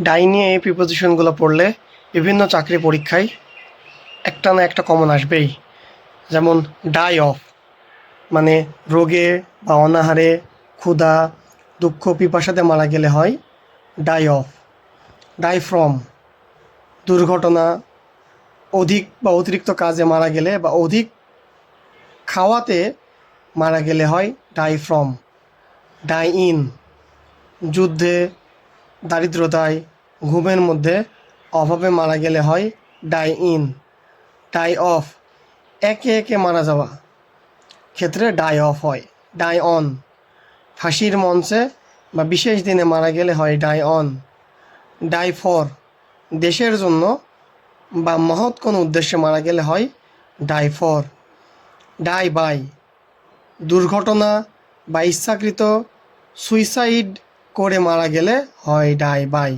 Die নিয়ে এই প্রিপোজিশনগুলো পড়লে বিভিন্ন চাকরি পরীক্ষায় একটা না একটা কমন আসবেই। যেমন ডাই অফ মানে রোগে বা অনাহারে ক্ষুধা, দুঃখ, পিপাসাতে মারা গেলে হয় ডাই অফ ডাই ফ্রম দুর্ঘটনা, অধিক বা অতিরিক্ত কাজে মারা গেলে বা অধিক খাওয়াতে মারা গেলে হয় ডাই ফ্রম ডাই ইন যুদ্ধে দারিদ্রতায় ঘুমের মধ্যে অভাবে মারা গেলে হয় ডাই ইন ডাই অফ একে একে মারা যাওয়া। ক্ষেত্রে ডাই অফ হয় ডাই অন ফাঁসির মঞ্চে বা বিশেষ দিনে মারা গেলে হয় ডাই অন ডাই ফর দেশের জন্য বা মহৎ কোনো উদ্দেশ্যে মারা গেলে হয় ডাই ফর ডাই বাই দুর্ঘটনা বা ইচ্ছাকৃত সুইসাইড করে মারা গেলে হয় ডাই বাই